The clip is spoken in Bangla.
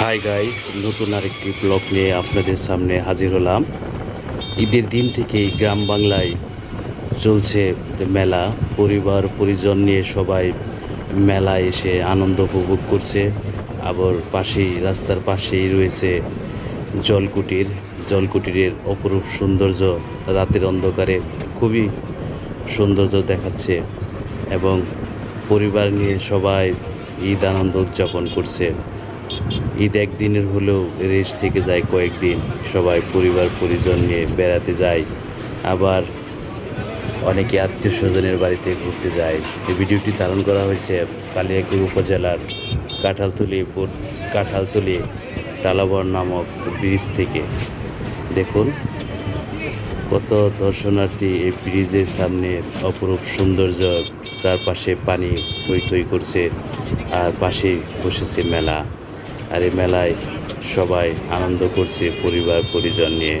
হাই গাইস নতুন আরেকটি ব্লগ নিয়ে আপনাদের সামনে হাজির হলাম। ঈদের দিন থেকেই গ্রাম বাংলায় চলছে মেলা। পরিবার, পরিজন নিয়ে সবাই মেলায় এসে আনন্দ উপভোগ করছে। আবার পাশেই, রাস্তার পাশেই রয়েছে জলকুটির। জলকুটিরের অপরূপ সৌন্দর্য রাতের অন্ধকারে খুবই সৌন্দর্য দেখাচ্ছে এবং পরিবার নিয়ে সবাই ঈদ আনন্দ উদযাপন করছে। ঈদ একদিনের হলেও রেস থেকে যায় কয়েকদিন। সবাই পরিবার, পরিজন নিয়ে বেড়াতে যায়। আবার অনেকে আত্মীয় স্বজনের বাড়িতে ঘুরতে যায়। এই ভিডিওটি ধারণ করা হয়েছে কালিয়াকুর উপজেলার কাঁঠালতলি কাঁঠালতলি টালাবর নামক ব্রিজ থেকে। দেখুন, কত দর্শনার্থী এই ব্রিজের সামনে অপরূপ সৌন্দর্য চারপাশে পানি থই থই করছে, আর পাশে বসেছে মেলা। আর এই মেলায় সবাই আনন্দ করছে পরিবার পরিজন নিয়ে।